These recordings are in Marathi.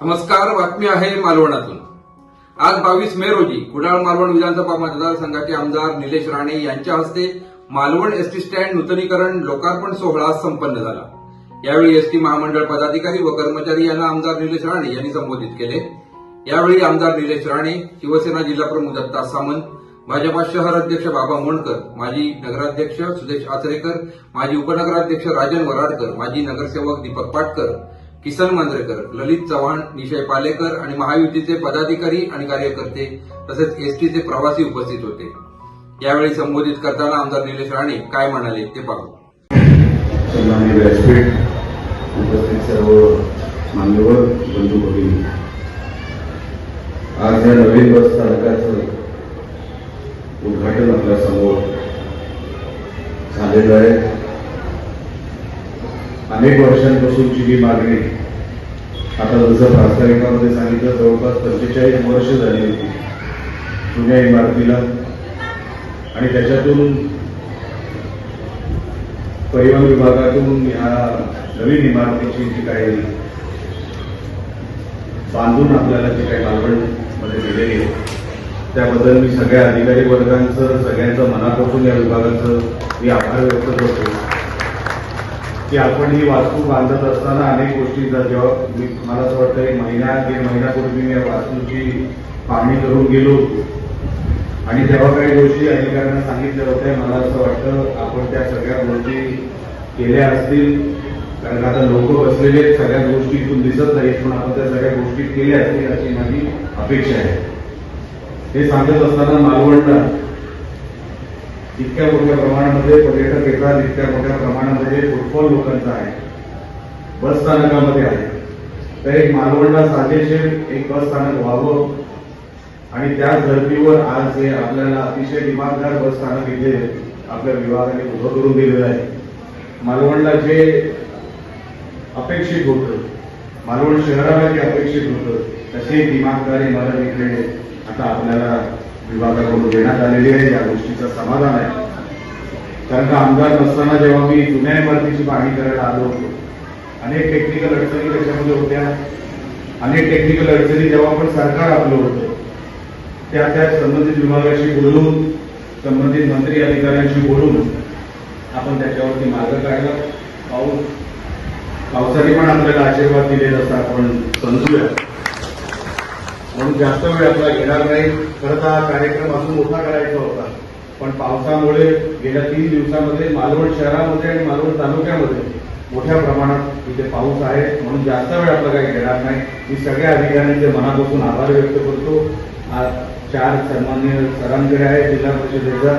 नमस्कार बातमी आहे मालवणातून. आज बावीस मे रोजी कुडाळ मालवण विधानसभा मतदारसंघाचे आमदार निलेश राणे यांच्या हस्ते मालवण एसटी स्टँड नूतनीकरण लोकार्पण सोहळा संपन्न झाला. यावेळी एसटी महामंडळ पदाधिकारी व कर्मचारी यांना आमदार निलेश राणे यांनी संबोधित केले. यावेळी आमदार निलेश राणे शिवसेना जिल्हाप्रमुख दत्ता सामंत भाजपा शहर अध्यक्ष बाबा मोणकर माजी नगराध्यक्ष सुदेश आचरेकर माजी उपनगराध्यक्ष राजन वराडकर माजी नगरसेवक दीपक पाटकर किसन मांजरेकर ललित चव्हाण निशय पालेकर आणि महायुतीचे पदाधिकारी आणि कार्यकर्ते तसेच एसटीचे प्रवासी उपस्थित होते. यावेळी संबोधित करताना आमदार निलेश राणे काय म्हणाले ते पाहू. उपस्थित सर्व मान्यवर बंधू भगिनी आज या नवीन बस स्थानकाचं उद्घाटन आपल्यासमोर झालेलं आहे. अनेक वर्षांपासूनची ही मागणी. आता जसं प्रास्ताविकामध्ये सांगितलं जवळपास पंचेचाळीस वर्ष झाली होती जुन्या इमारतीला. आणि त्याच्यातून परिवहन विभागातून ह्या नवीन इमारतीची जी काही बांधून आपल्याला जी काही मालवणमध्ये दिलेली आहे त्याबद्दल मी सगळ्या अधिकारी वर्गांचं सगळ्यांचं मनापासून या विभागाचं मी आभार व्यक्त करतो. की आपण ही वास्तू बांधत असताना अनेक गोष्टींचा जेव्हा मी मला असं वाटतं एक महिना दीड महिन्यापूर्वी मी या वास्तूची पाहणी करून गेलो होतो. आणि तेव्हा काही गोष्टी अधिकाऱ्यांना सांगितल्या होत्या. मला असं वाटतं आपण त्या सगळ्या गोष्टी केल्या असतील. कारण आता लोक बसलेले सगळ्या गोष्टी इथून दिसत नाहीत पण आपण त्या सगळ्या गोष्टी केल्या असतील अशी माझी अपेक्षा आहे. हे सांगत असताना मालवणला इतक्या मोठ्या प्रमाणामध्ये पर्यटक येतात तितक्या मोठ्या प्रमाणामध्ये फुटबॉल लोकांचा आहे. बस स्थानकामध्ये आहे. तर एक मालवणला साजेशे एक बस स्थानक व्हावं. आणि त्याच धर्तीवर आज हे आपल्याला अतिशय दिमागदार बस स्थानक इथे आपल्या विभागाने उभं करून दिलेलं आहे. मालवणला जे अपेक्षित होतं मालवण शहराला जे अपेक्षित होतं तशी दिमागदारी मला इकडे आता आपल्याला विभागाकडून देण्यात आलेली आहे या गोष्टीचं समाधान आहे. कारण का आमदार नसताना जेव्हा मी जुन्या इमारतीची पाहणी करायला आलो होतो अनेक टेक्निकल अडचणी त्याच्यामध्ये होत्या. अनेक टेक्निकल अडचणी जेव्हा पण सरकार आपलं होतं त्या त्या संबंधित विभागाशी बोलून संबंधित मंत्री अधिकाऱ्यांशी बोलून आपण त्याच्यावरती मार्ग काढला. पाऊस पावसाने पण आपल्याला आशीर्वाद दिले जसं आपण समजूया. म्हणून जास्त वेळ आपला घेणार नाही. खरं तर हा कार्यक्रम अजून मोठा करायचा होता. पण पावसामुळे गेल्या तीन दिवसामध्ये मालवण शहरामध्ये आणि मालवण तालुक्यामध्ये मोठ्या प्रमाणात इथे पाऊस आहे. म्हणून जास्त वेळ आपला काही घेणार नाही. मी सगळ्या अधिकाऱ्यांचे मनापासून आभार व्यक्त करतो. आज चार सन्मान्य सरांकडे आहे जिल्हा परिषदेचा.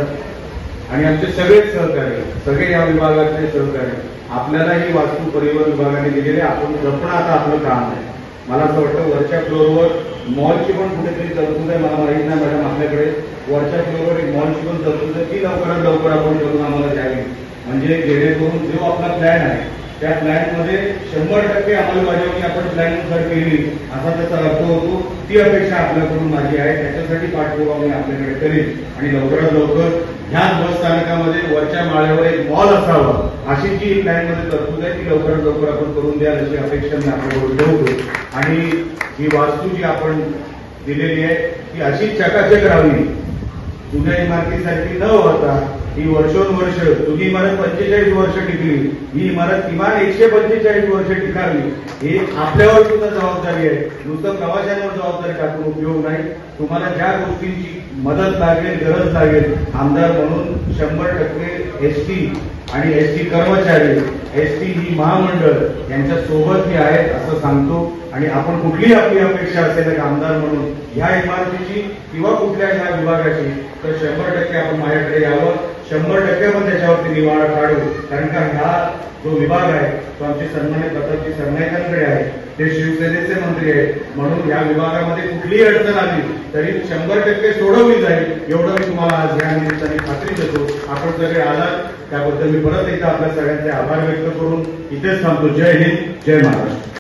आणि आमचे सगळेच सहकारी सगळे या विभागाचे सहकारी. आपल्याला ही वास्तू परिवहन विभागाने दिलेले. आपण जपणं आता आपलं काम आहे. मला असं वाटतं वरच्या फ्लोअरवर मॉलची पण कुठेतरी तरतूद आहे मला माहीत नाही मॅडम आपल्याकडे. वरच्या फ्लोअरवर एक मॉलची पण तरतूद आहे ती लवकरात लवकर आपण करून आम्हाला द्यावी. म्हणजे जेणेकरून जो आपला प्लॅन आहे त्या प्लॅनमध्ये शंभर टक्के अंमलबजावणी आपण प्लॅननुसार केली असा त्याचा अर्थ होतो. ती अपेक्षा आपल्याकडून माझी आहे त्याच्यासाठी पाठपुरावा मी आपल्याकडे करेन. आणि लवकरात लवकर ह्याच बस स्थानकामध्ये वरच्या माळ्यावर एक मॉल असावा अशी जी प्लॅनमध्ये तरतूद आहे ती लवकरात लवकर आपण करून द्याल अशी अपेक्षा मी आपल्याकडून ठेवतो. आणि ही वास्तू जी आपण दिलेली आहे ती अशी चकाचक राहावी. जुन्या इमारतीसाठी न होता ही वर्षोनवर्ष जुनी इमारत पंचेचाळीस वर्ष टिकली ही इमारत किमान एकशे पंचेचाळीस वर्ष टिकावी. ही आपल्यावर सुद्धा जबाबदारी आहे. नुसतं प्रवाशांवर जबाबदारी टाकून उपयोग नाही. तुम्हाला ज्या गोष्टींची मदत लागेल गरज लागेल आमदार म्हणून शंभर टक्के एस टी आणि एस टी कर्मचारी एस टी ही महामंडळ यांच्या सोबत मी आहेत असं सांगतो. आणि आपण कुठलीही आपली अपेक्षा असेल एक आमदार म्हणून ह्या इमारतीची किंवा कुठल्या ह्या विभागाची तर शंभर टक्के आपण माझ्याकडे यावं. शंभर टक्के आपण त्याच्यावरती निवाडा काढू. कारण का हा जो विभाग आहे तो आमचे सन्मानित प्रतापजी सरनाईकांकडे आहे. ते शिवसेनेचे मंत्री आहेत. म्हणून या विभागामध्ये कुठलीही अडचण आली तरी शंभर टक्के सोडवली जाईल एवढं मी तुम्हाला आज या निमित्ताने खात्री देतो. आपण सगळे आलात. त्याबद्दल मी परत एकदा आपल्या सगळ्यांचे आभार व्यक्त करून इथेच थांबतो. जय हिंद जय महाराष्ट्र.